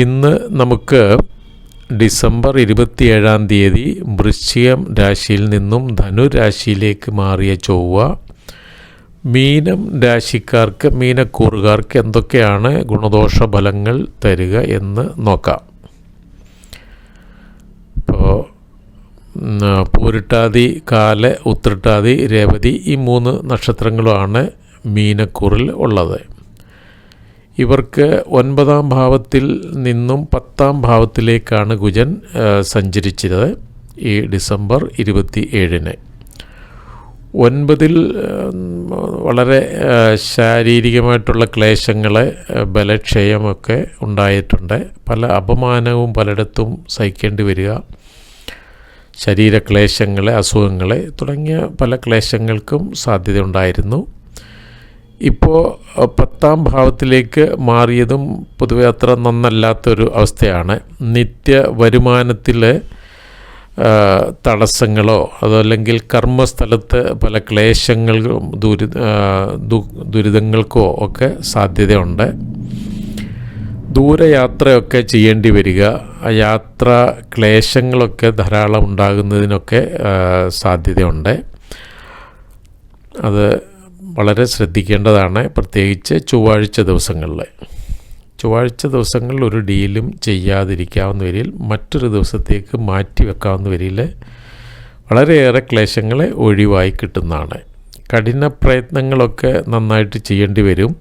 ഇന്ന് നമുക്ക് ഡിസംബർ ഇരുപത്തിയേഴാം തീയതി വൃശ്ചികം രാശിയിൽ നിന്നും ധനുരാശിയിലേക്ക് മാറിയ ചൊവ്വ മീനം രാശിക്കാർക്ക് മീനക്കൂറുകാർക്ക് എന്തൊക്കെയാണ് ഗുണദോഷ ഫലങ്ങൾ തരിക എന്ന് നോക്കാം. ഇപ്പോൾ പൂരിട്ടാതി കാല ഉത്രട്ടാതി രേവതി ഈ മൂന്ന് നക്ഷത്രങ്ങളുമാണ് മീനക്കൂറിൽ ഉള്ളത്. ഇവർക്ക് ഒൻപതാം ഭാവത്തിൽ നിന്നും പത്താം ഭാവത്തിലേക്കാണ് കുജൻ സഞ്ചരിച്ചത് ഈ ഡിസംബർ ഇരുപത്തി ഏഴിന് ഒൻപതിൽ വളരെ ശാരീരികമായിട്ടുള്ള ക്ലേശങ്ങൾ ബലക്ഷയമൊക്കെ ഉണ്ടായിട്ടുണ്ട്. പല അപമാനവും പലയിടത്തും സഹിക്കേണ്ടി വരിക ശരീരക്ലേശങ്ങൾ അസുഖങ്ങൾ തുടങ്ങിയ പല ക്ലേശങ്ങൾക്കും സാധ്യതയുണ്ടായിരുന്നു. ഇപ്പോൾ പത്താം ഭാവത്തിലേക്ക് മാറിയതും പൊതുവെ അത്ര നന്നല്ലാത്തൊരു അവസ്ഥയാണ്. നിത്യ വരുമാനത്തിൽ തടസ്സങ്ങളോ അതല്ലെങ്കിൽ കർമ്മസ്ഥലത്ത് പല ക്ലേശങ്ങൾക്കും ദുരി ദുരിതങ്ങൾക്കോ ഒക്കെ സാധ്യതയുണ്ട്. ദൂരയാത്രയൊക്കെ ചെയ്യേണ്ടി വരിക യാത്ര ക്ലേശങ്ങളൊക്കെ ധാരാളം ഉണ്ടാകുന്നതിനൊക്കെ സാധ്യതയുണ്ട്. അത് വളരെ ശ്രദ്ധിക്കേണ്ടതാണ് പ്രത്യേകിച്ച് ചൊവ്വാഴ്ച ദിവസങ്ങളിൽ. ചൊവ്വാഴ്ച ദിവസങ്ങളിൽ ഒരു ഡീലും ചെയ്യാതിരിക്കാവുന്ന വരിയിൽ മറ്റൊരു ദിവസത്തേക്ക് മാറ്റി വെക്കാവുന്ന വരിയിൽ വളരെയേറെ ക്ലേശങ്ങളെ ഒഴിവായി കിട്ടുന്നതാണ്. കഠിന പ്രയത്നങ്ങളൊക്കെ നന്നായിട്ട് ചെയ്യേണ്ടി വരും.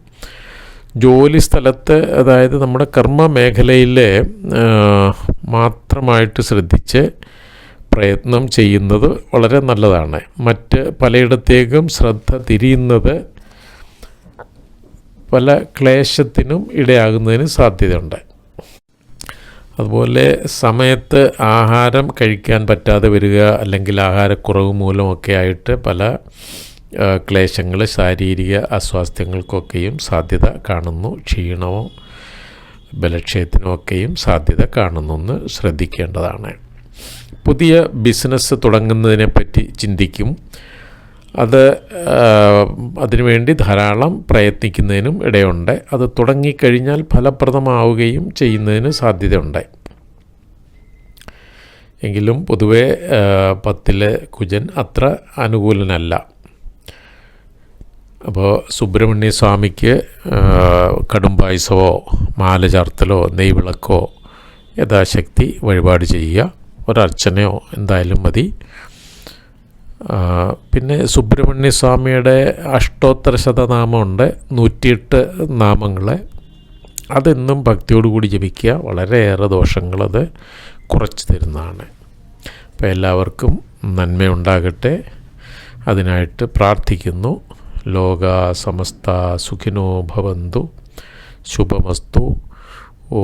ജോലി സ്ഥലത്ത് അതായത് നമ്മുടെ കർമ്മ മേഖലയിലെ മാത്രമായിട്ട് ശ്രദ്ധിച്ച് പ്രയത്നം ചെയ്യുന്നത് വളരെ നല്ലതാണ്. മറ്റ് പലയിടത്തേക്കും ശ്രദ്ധ തിരിയുന്നത് പല ക്ലേശത്തിനും ഇടയാകുന്നതിന് സാധ്യതയുണ്ട്. അതുപോലെ സമയത്ത് ആഹാരം കഴിക്കാൻ പറ്റാതെ വരിക അല്ലെങ്കിൽ ആഹാരക്കുറവ് മൂലമൊക്കെ ആയിട്ട് പല ക്ലേശങ്ങൾ ശാരീരിക അസ്വാസ്ഥ്യങ്ങൾക്കൊക്കെയും സാധ്യത കാണുന്നു. ക്ഷീണവും ബലക്ഷയത്തിനുമൊക്കെയും സാധ്യത കാണുന്നു എന്ന് ശ്രദ്ധിക്കേണ്ടതാണ്. പുതിയ ബിസിനസ് തുടങ്ങുന്നതിനെപ്പറ്റി ചിന്തിക്കും. അത് അതിനുവേണ്ടി ധാരാളം പ്രയത്നിക്കുന്നതിനും ഇടയുണ്ട്. അത് തുടങ്ങിക്കഴിഞ്ഞാൽ ഫലപ്രദമാവുകയും ചെയ്യുന്നതിന് സാധ്യതയുണ്ട്. എങ്കിലും പൊതുവെ പത്തിലെ കുജൻ അത്ര അനുകൂലനല്ല. അപ്പോൾ സുബ്രഹ്മണ്യ സ്വാമിക്ക് കടുംപായസമോ മാല ചാർത്തലോ നെയ്വിളക്കോ യഥാശക്തി വഴിപാട് ചെയ്യുക. ഒരർച്ചനയോ എന്തായാലും മതി. പിന്നെ സുബ്രഹ്മണ്യ സ്വാമിയുടെ അഷ്ടോത്തര ശതനാമമുണ്ട്. നൂറ്റിയെട്ട് നാമങ്ങൾ അതെന്നും ഭക്തിയോടുകൂടി ജപിക്കുക. വളരെയേറെ ദോഷങ്ങളത് കുറച്ച് തരുന്നതാണ്. അപ്പോൾ എല്ലാവർക്കും നന്മയുണ്ടാകട്ടെ. അതിനായിട്ട് പ്രാർത്ഥിക്കുന്നു. ലോക സമസ്ത സുഖിനോ ഭവന്തു. ശുഭമസ്തു. ഓ